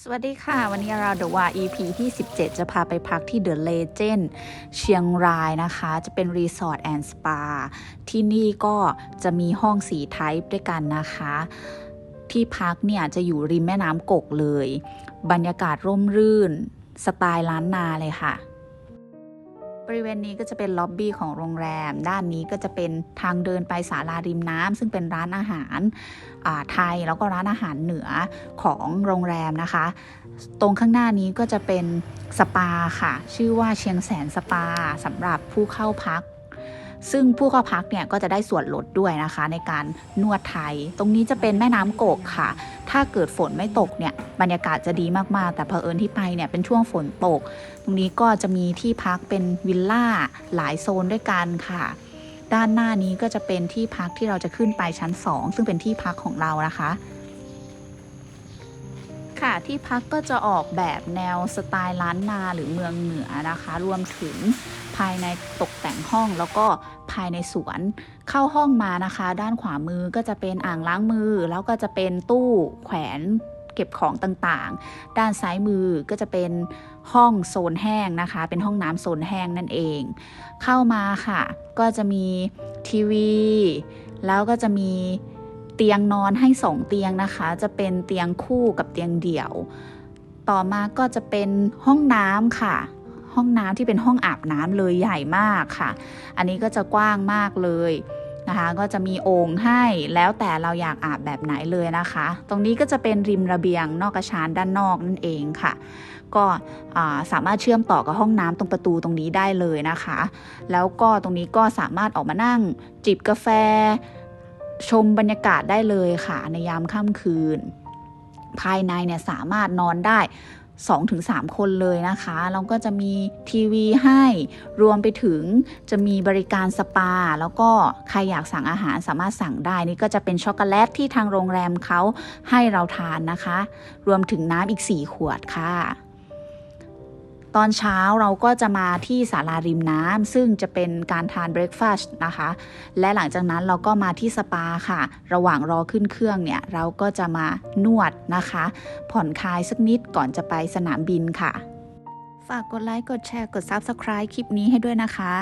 สวัสดีค่ะ วันนี้เราเดวา EP ที่ 17 จะพาไปพักที่เดอะเลเจนด์เชียงรายนะคะ จะเป็นรีสอร์ทแอนด์สปาที่นี่ก็จะมีห้องสีไทป์ด้วยกันนะคะ ที่พักเนี่ยจะอยู่ริมแม่น้ำกกเลย บรรยากาศร่มรื่น สไตล์ล้านนาเลยค่ะ บริเวณนี้ก็จะเป็นล็อบบี้ของโรงแรม ด้านนี้ก็จะเป็นทางเดินไปศาลาริมน้ำซึ่งเป็นร้านอาหารไทยแล้วก็ร้านอาหารเหนือของโรงแรมนะคะ ตรงข้างหน้านี้ก็จะเป็นสปาค่ะ ชื่อว่าเชียงแสนสปาสำหรับผู้เข้าพัก ซึ่งผู้เข้าพักเนี่ยก็จะได้ส่วนลดด้วยนะคะ ในการนวดไทย ตรงนี้จะเป็นแม่น้ำกกค่ะ ถ้าเกิดฝนไม่ตกเนี่ยบรรยากาศจะดีมากๆ แต่เผอิญที่ไปเนี่ยเป็นช่วงฝนตก ตรงนี้ก็จะมีที่พักเป็นวิลล่าหลายโซนด้วยกันค่ะด้านหน้านี้ก็จะเป็นที่พักที่เราจะขึ้นไปชั้น 2 ซึ่งเป็นที่พักของเรานะคะ ค่ะที่พักก็จะออกแบบแนวสไตล์ล้านนาหรือเมืองเหนือนะคะ รวมถึงภายในตกแต่งห้องแล้วก็ ภายในสวน เข้าห้องมานะคะ ด้านขวามือก็จะเป็นอ่างล้างมือ แล้วก็จะเป็นตู้แขวนเก็บของต่างๆ ด้านซ้ายมือก็จะเป็นห้องโซนแห้งนะคะ เป็นห้องน้ำโซนแห้งนั่นเอง เข้ามาค่ะ ก็จะมีทีวี แล้วก็จะมีเตียงนอนให้สองเตียงนะคะ จะเป็นเตียงคู่กับเตียงเดี่ยว ต่อมาก็จะเป็นห้องน้ำค่ะ ห้องน้ำที่เป็นห้องอาบน้ำเลยใหญ่มากค่ะ อันนี้ก็จะกว้างมากเลยนะคะก็จะมีโอ่งให้แล้วแต่เราอยากอาบแบบไหนเลยนะคะ ตรงนี้ก็จะเป็นริมระเบียงนอกกระชานด้านนอกนั่นเองค่ะ ก็สามารถเชื่อมต่อกับห้องน้ำตรงประตูตรงนี้ได้เลยนะคะ แล้วก็ตรงนี้ก็สามารถออกมานั่งจิบกาแฟ ชมบรรยากาศได้เลยค่ะ ในยามค่ำคืน ภายในเนี่ยสามารถนอนได้ 2-3 คนเลยนะคะแล้วก็จะมีทีวีให้รวมไปถึงจะมีบริการสปา แล้วก็ใครอยากสั่งอาหารสามารถสั่งได้ นี่ก็จะเป็นช็อกโกแลตที่ทางโรงแรมเขาให้เราทานนะคะ รวมถึงน้ำอีก 4 ขวดค่ะ ตอนเช้าเราก็จะมาที่ศาลาริมน้ำซึ่งจะเป็นการทานเบรคฟาสต์นะคะ และหลังจากนั้นเราก็มาที่สปาค่ะ ระหว่างรอขึ้นเครื่องเนี่ย เราก็จะมานวดนะคะ ผ่อนคลายสักนิดก่อนจะไปสนามบินค่ะ ฝากกดไลค์ กดแชร์ กด Subscribe คลิปนี้ให้ด้วยนะคะ